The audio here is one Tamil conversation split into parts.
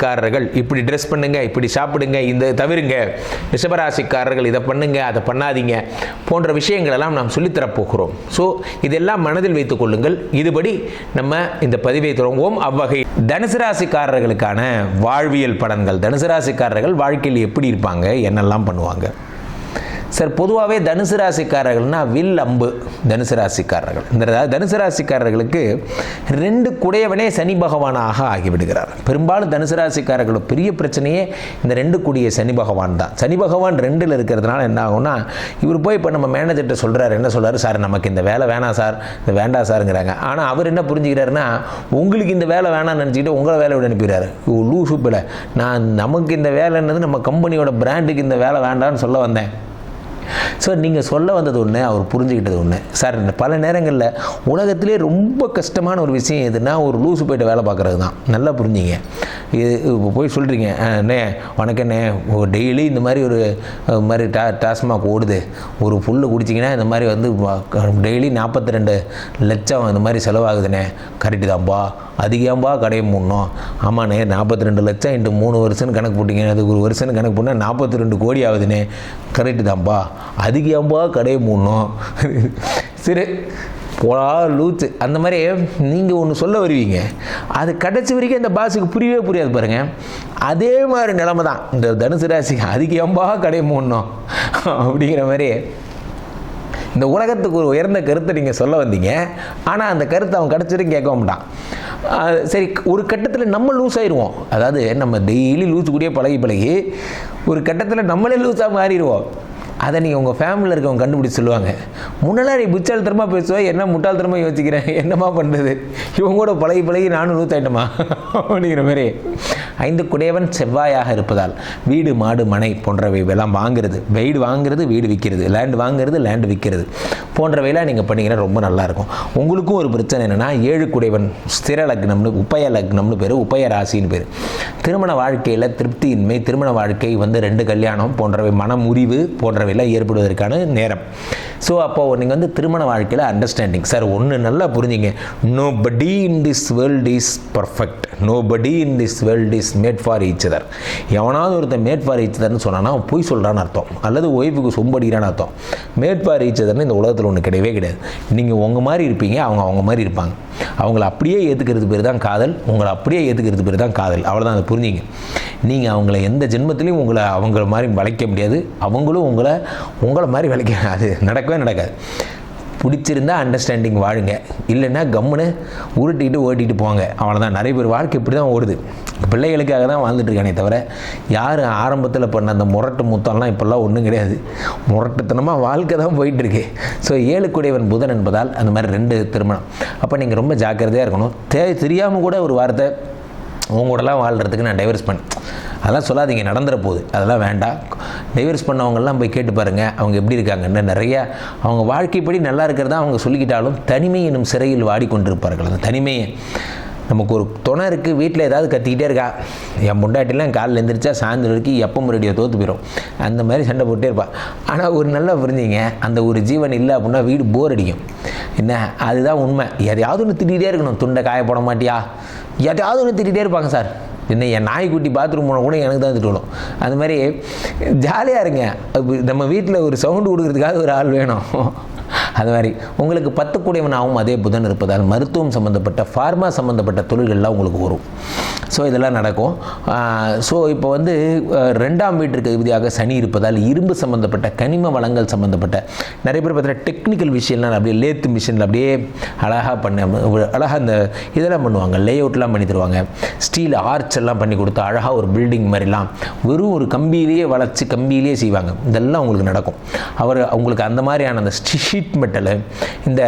மேஷராசிக்காரர்கள் இப்படி ட்ரெஸ் பண்ணுங்க இப்படி சாப்பிடுங்க இந்த தவிருங்க. ரிஷபராசிக்காரர்கள் இதை பண்ணுங்க அதை பண்ணாதீங்க போன்ற விஷயங்களெல்லாம் நாம் சொல்லித்தரப்போகிறோம் ஸோ இதெல்லாம் மனதில் வைத்துக் கொள்ளுங்கள். இதுபடி நம்ம இந்த பதிவை தொடங்குவோம். அவ்வகை தனுசு ராசிக்காரர்களுக்கான வாழ்வியல் பலன்கள் தனுசு ராசிக்காரர்கள் வாழ்க்கையில் எப்படி இருப்பாங்க? என்னெல்லாம் பண்ணுவாங்க? சார் பொதுவாகவே தனுசு ராசிக்காரர்கள்னால் வில் அம்பு தனுசு ராசிக்காரர்கள். இந்த தனுசு ராசிக்காரர்களுக்கு ரெண்டு குடையவனே சனி பகவானாக ஆகிவிடுகிறார். பெரும்பாலும் தனுசு ராசிக்காரர்களோட பெரிய பிரச்சனையே இந்த ரெண்டு கூடிய சனி பகவான் தான். சனி பகவான் ரெண்டில் இருக்கிறதுனால என்ன ஆகும்னா இவர் போய் இப்போ நம்ம மேனேஜர்கிட்ட சொல்கிறார் என்ன சொல்கிறார் சார் நமக்கு இந்த வேலை வேணாம் சார் இந்த வேண்டாம் சாருங்கிறாங்க. ஆனால் அவர் என்ன புரிஞ்சுக்கிறாருன்னா உங்களுக்கு இந்த வேலை வேணாம்னு நினச்சிக்கிட்டு உங்களை வேலை விட அனுப்பிடுறாரு. லூசு பிள்ளை. நான் நமக்கு இந்த வேலைன்றது நம்ம கம்பெனியோட பிராண்டுக்கு இந்த வேலை வேண்டாம்னு சொல்ல வந்தேன். ஸோ நீங்கள் சொல்ல வந்தது ஒன்று அவர் புரிஞ்சுக்கிட்டது ஒன்று சார் பல நேரங்களில் உலகத்திலே ரொம்ப கஷ்டமான ஒரு விஷயம் எதுனா ஒரு லூஸ் போயிட்டு வேலை பார்க்குறது தான் நல்லா புரிஞ்சிங்க. இது இப்போ போய் சொல்கிறீங்க அண்ணே வணக்கண்ணே டெய்லி இந்த மாதிரி ஒரு மாதிரி டா டாஸ்மாக் ஓடுது. ஒரு புல்லு குடிச்சிங்கன்னா இந்த மாதிரி வந்து டெய்லி நாற்பத்தி ரெண்டு லட்சம் இந்த மாதிரி செலவாகுதுண்ணே. கரெக்டு தான்ப்பா அதிகம்பா கடையை மூடணும்? ஆமாண்ணே நாற்பத்தி ரெண்டு லட்சம் இன்ட்டு மூணு வருஷம்னு கணக்கு போட்டிங்க. அதுக்கு ஒரு வருஷம்னு கணக்கு போட்டால் நாற்பத்தி ரெண்டு கோடி ஆகுதுண்ணே. கரெக்டு தான்ப்பா அதிகம்பா கடையை மூடணும்? சரி போலா லூத்து. அந்த மாதிரி நீங்கள் ஒன்று சொல்ல வருவீங்க. அது கடைசி வரைக்கும் இந்த பாஸுக்கு புரியவே புரியாது பாருங்கள் அதே மாதிரி நிலமை தான். இந்த தனுசு ராசிக்கு அதிகம்பா கடையை மூடணும்? அப்படிங்கிற மாதிரி இந்த உலகத்துக்கு ஒரு உயர்ந்த கருத்தை நீங்கள் சொல்ல வந்தீங்க. ஆனால் அந்த கருத்தை அவன் கிடச்சிரும் கேட்க மாட்டான். சரி ஒரு கட்டத்தில் நம்ம லூஸ் ஆயிடுவோம் அதாவது நம்ம டெய்லி லூஸ் கூடிய பழகி பழகி ஒரு கட்டத்தில் நம்மளே லூஸாக மாறிடுவோம். அதை நீங்கள் உங்கள் ஃபேமிலியில் இருக்கவங்க கண்டுபிடிச்சி சொல்லுவாங்க. முன்னெல்லாம் நீ புச்சாலித்தனமாக பேசுவேன் என்ன முட்டாள்தனமாக யோசிக்கிறேன் என்னம்மா பண்ணுறது இவங்க கூட பழகி பழகி நானும் நூற்றாயிட்டமா அப்படிங்கிற மாதிரி. ஐந்து குடையவன் செவ்வாயாக இருப்பதால் வீடு மாடு மனை போன்றவை எல்லாம் வாங்குறது. வீடு வாங்குறது வீடு விற்கிறது. லேண்ட் வாங்குறது லேண்ட் விற்கிறது. போன்றவையெல்லாம் நீங்கள் பண்ணிங்கன்னா ரொம்ப நல்லாயிருக்கும். உங்களுக்கும் ஒரு பிரச்சனை என்னென்னா ஏழு குடைவன் ஸ்திர லக்னம்னு உப்பய லக்னம்னு பேர் உப்பய ராசின்னு பேர். திருமண வாழ்க்கையில் திருப்தியின்மை திருமண வாழ்க்கை வந்து ரெண்டு கல்யாணம் போன்றவை மன முறிவு போன்றவையெல்லாம் ஏற்படுவதற்கான நேரம். ஸோ அப்போ நீங்கள் வந்து திருமண வாழ்க்கையில் அண்டர்ஸ்டாண்டிங் சார் ஒன்று நல்லா புரிஞ்சுங்க. Nobody in this world is perfect nobody in this world is made for each other. எவனாவது ஒருத்தன் மேட் ஃபார் each சொன்னால் சொன்னான்னா பொய் சொல்கிறான்னு அர்த்தம். அல்லது ஒய்ஃபுக்கு சொம்படிக்கிறான்னு அர்த்தம். மேட் ஃபார் each இந்த உலகத்தில் ஒன்று கிடையவே கிடையாது. நீங்கள் உங்கள் மாதிரி இருப்பீங்க அவங்க அவங்க மாதிரி இருப்பாங்க. அவங்கள அப்படியே ஏற்றுக்கிறது பேர் தான் காதல். உங்களை அப்படியே ஏற்றுக்கிறது பேர் தான் காதல். அவ்வளோதான் அதை புரிஞ்சுங்க. நீங்கள் அவங்கள எந்த ஜென்மத்திலையும் உங்களை அவங்கள மாதிரி வளைக்க முடியாது. அவங்களும் உங்களை உங்களை மாதிரி வளைக்க அது நடக்கவே நடக்காது. பிடிச்சிருந்தா அண்டர்ஸ்டாண்டிங் வாழுங்க. இல்லைன்னா கம்முன்னு உருட்டிக்கிட்டு ஓட்டிகிட்டு போங்க. அவ்வளோதான் நிறைய பேர் வாழ்க்கை இப்படி தான் ஓடுது. பிள்ளைகளுக்காக தான் வாழ்ந்துட்டுருக்கானே தவிர யார் ஆரம்பத்தில் பண்ண அந்த முரட்டு முத்தம்லாம் இப்போல்லாம் ஒன்றும் கிடையாது. முரட்டுத்தனமாக வாழ்க்கை தான் போயிட்டுருக்கு. ஸோ ஏழுக்குடையவன் புதன் என்பதால் அந்த மாதிரி ரெண்டு திருமணம். அப்போ நீங்கள் ரொம்ப ஜாக்கிரதையாக இருக்கணும். தே தெரியாமல் கூட ஒரு வார்த்தை உங்க கூடலாம் வாழ்கிறதுக்கு நான் டைவர்ஸ் பண்ணேன் அதெல்லாம் சொல்லாதீங்க நடந்துற போகுது. அதெல்லாம் வேண்டாம். டைவர்ஸ் பண்ணவங்கெல்லாம் போய் கேட்டு பாருங்கள் அவங்க எப்படி இருக்காங்கன்னு. நிறைய அவங்க வாழ்க்கைப்படி நல்லா இருக்கிறதா அவங்க சொல்லிக்கிட்டாலும் தனிமை எனும் சிறையில் வாடிக்கொண்டிருப்பார்கள். அந்த தனிமையை நமக்கு ஒரு துணை இருக்குது வீட்டில் ஏதாவது கத்திக்கிட்டே இருக்கா. என் முண்டாட்டிலாம் காலில் எந்திரிச்சா சாயந்தரம் வரைக்கும் எப்போ முறையோ தோற்று போயிடும் அந்த மாதிரி சண்டை போட்டே இருப்பாள் ஆனால் ஒரு நல்லா புரிஞ்சிங்க அந்த ஒரு ஜீவன் இல்லை அப்படின்னா வீடு போர் அடிக்கும். என்ன? அதுதான் உண்மை. எதையாவது ஒன்று திட்டிகிட்டே இருக்கணும். துண்டை காய போட மாட்டியா? யார்ட்டையாவது ஒன்று திட்டிகிட்டே இருப்பாங்க சார். என்ன என் நாய்க்குட்டி பாத்ரூம் போனால் கூட எனக்கு தான் திட்டு அது மாதிரி ஜாலியாக இருங்க. நம்ம வீட்டில் ஒரு சவுண்டு கொடுக்குறதுக்காக ஒரு ஆள் வேணும். அது மாதிரி உங்களுக்கு பத்து கூடியவனாகவும் அதே புதன் இருப்பதால் மருத்துவம் சம்மந்தப்பட்ட ஃபார்மா சம்மந்தப்பட்ட தொழில்கள்லாம் உங்களுக்கு வரும். ஸோ இதெல்லாம் நடக்கும். ஸோ இப்போ வந்து ரெண்டாம் வீட்டிற்கு இறுதியாக சனி இருப்பதால் இரும்பு சம்மந்தப்பட்ட கனிம வளங்கள் சம்மந்தப்பட்ட நிறைய பேர் பார்த்தீங்கன்னா டெக்னிக்கல் விஷயம்லாம் அப்படியே லேத்து மிஷினில் அப்படியே அழகாக பண்ண அழகாக அந்த இதெல்லாம் பண்ணுவாங்க. லே அவுட்லாம் பண்ணி தருவாங்க. ஸ்டீல் ஆர்ச் எல்லாம் பண்ணி கொடுத்து அழகாக ஒரு பில்டிங் மாதிரிலாம் வெறும் ஒரு கம்பியிலேயே வளர்ச்சி கம்பியிலேயே செய்வாங்க. இதெல்லாம் உங்களுக்கு நடக்கும். அவர் உங்களுக்கு அந்த மாதிரியான அந்த ஷீட் மெட்டலு இந்த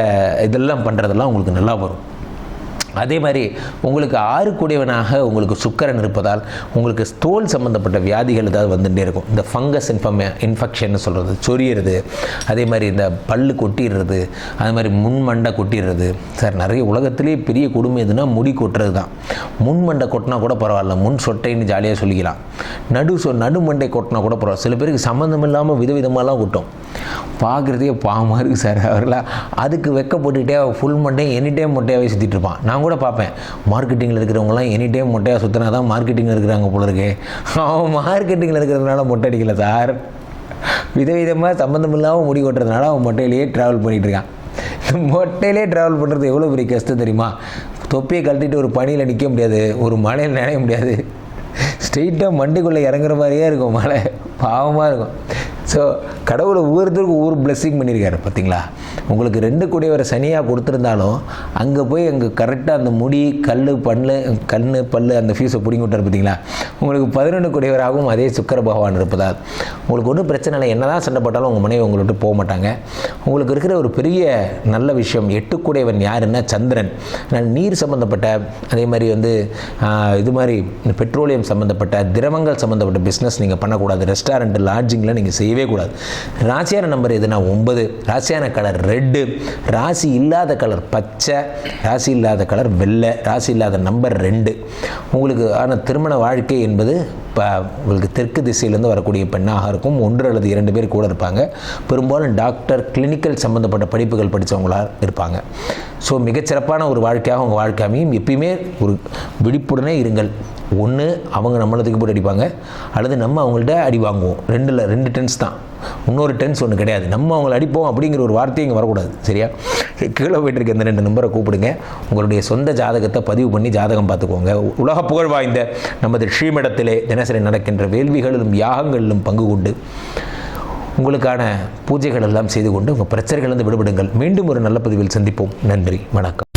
இதெல்லாம் பண்ணுறதெல்லாம் உங்களுக்கு நல்லா வரும். அதே மாதிரி உங்களுக்கு ஆறு கூடியவனாக உங்களுக்கு சுக்கரன் இருப்பதால் உங்களுக்கு தோல் சம்மந்தப்பட்ட வியாதிகள் ஏதாவது வந்துகிட்டே இருக்கும். இந்த ஃபங்கஸ் இன்ஃபம் இன்ஃபெக்ஷன் சொல்கிறது சொரியறது அதே மாதிரி இந்த பல்லு கொட்டிடுறது அது மாதிரி முன்மண்டை கொட்டிடுறது. சார் நிறைய உலகத்திலே பெரிய கொடுமை எதுனா முடி கொட்டுறது தான். முன்மண்டை கொட்டினா கூட பரவாயில்ல முன் சொட்டைன்னு ஜாலியாக சொல்லிக்கலாம். நடு சொ நடுமண்டை கொட்டினா கூட பரவாயில்ல. சில பேருக்கு சம்மந்தம் இல்லாமல் விதவிதமாலாம் கொட்டும். பார்க்குறதே பாவமாக இருக்குது சார். அவரெல்லாம் அதுக்கு வெக்கப்பட்டுக்கிட்டே ஃபுல் மண்டே எனி டைம் மொட்டையாகவே சுற்றிட்டு இருப்பான். நான் கூட பார்ப்பேன். மார்க்கெட்டிங்கில் இருக்கிறவங்களாம் எனி டைம் மொட்டையாக சுற்றினா தான் மார்க்கெட்டிங்கில் இருக்கிறாங்க போல இருக்கு. அவன் மார்க்கெட்டிங்கில் இருக்கிறதுனால மொட்டை அடிக்கல சார். விதவிதமாக சம்மந்தம் இல்லாமல் முடி கொட்டுறதுனால அவன் மொட்டையிலேயே ட்ராவல் பண்ணிகிட்டு இருக்கான். இந்த மொட்டையிலே ட்ராவல் பண்ணுறது எவ்வளோ பெரிய கஷ்டம் தெரியுமா? தொப்பியை கழட்டிட்டு ஒரு பனியில் நிற்க முடியாது. ஒரு மலையில் நினைய முடியாது. ஸ்ட்ரெயிட்டாக மண்டிக்குள்ளே இறங்குற மாதிரியே இருக்கும் மலை பாவமாக இருக்கும். ஸோ கடவுளை ஒவ்வொருத்தருக்கும் ஒவ்வொரு பிளெஸ்ஸிங் பண்ணியிருக்காரு பார்த்தீங்களா? உங்களுக்கு ரெண்டு கூடியவரை சனியாக கொடுத்துருந்தாலும் அங்கே போய் அங்கே கரெக்டாக அந்த முடி கல் பல்லு கண் பல் அந்த ஃபீஸை பிடிங்கி விட்டார் பார்த்தீங்களா? உங்களுக்கு பதினொன்று கூடியவராகவும் அதே சுக்கர பகவான் இருப்பதால். உங்களுக்கு ஒன்றும் பிரச்சனை இல்லை. என்ன தான் சண்டை போட்டாலும் உங்கள் மனைவி உங்களை விட்டு போக மாட்டாங்க. உங்களுக்கு இருக்கிற ஒரு பெரிய நல்ல விஷயம் எட்டுக்குடையவன் யாருன்னா சந்திரன். நீர் சம்மந்தப்பட்ட அதே மாதிரி வந்து இது மாதிரி இந்த பெட்ரோலியம் சம்மந்தப்பட்ட திரவங்கள் சம்மந்தப்பட்ட பிஸ்னஸ் நீங்கள் பண்ணக்கூடாது. ரெஸ்டாரண்ட் லாட்ஜிங்கில் நீங்கள் செய்யவே கூடாது. ராசியான நம்பர் எதுனா ஒன்பது ராசியான கலர் ரெட்டு ராசி இல்லாத கலர் பச்சை ராசி இல்லாத கலர் வெள்ளை ராசி இல்லாத நம்பர் ரெண்டு. உங்களுக்கு ஆன திருமண வாழ்க்கை என்பது உங்களுக்கு தெற்கு திசையிலேருந்து வரக்கூடிய பெண்ணாக இருக்கும். ஒன்று அல்லது இரண்டு பேர் கூட இருப்பாங்க. பெரும்பாலும் டாக்டர் கிளினிக்கல் சம்மந்தப்பட்ட படிப்புகள் படித்தவங்களாக இருப்பாங்க. ஸோ மிகச்சிறப்பான ஒரு வாழ்க்கையாக உங்கள் வாழ்க்கை அமையும். எப்பயுமே ஒரு விழிப்புடனே இருங்கள். ஒன்று அவங்க நம்மளை தூக்கி போட்டு அடிப்பாங்க. அல்லது நம்ம அவங்கள்ட்ட அடி வாங்குவோம். ரெண்டில் ரெண்டு டென்ஸ் தான். இன்னொரு டென்ஸ் ஒன்று கிடையாது. நம்ம அவங்களை அடிப்போம் அப்படிங்கிற ஒரு வார்த்தையும் இங்கே வரக்கூடாது. சரியா? கீழே போயிட்டு இருக்க இந்த ரெண்டு நம்பரை கூப்பிடுங்க. உங்களுடைய சொந்த ஜாதகத்தை பதிவு பண்ணி ஜாதகம் பார்த்துக்கோங்க. உலக புகழ் வாய்ந்த நமது ஸ்ரீமடத்திலே தினசரி நடக்கின்ற வேள்விகளிலும் யாகங்களிலும் பங்கு கொண்டு உங்களுக்கான பூஜைகள் எல்லாம் செய்து கொண்டு உங்கள் பிரச்சனைகளிலிருந்து விடுபடுங்கள். மீண்டும் ஒரு நல்ல பதிவில் சந்திப்போம். நன்றி. வணக்கம்.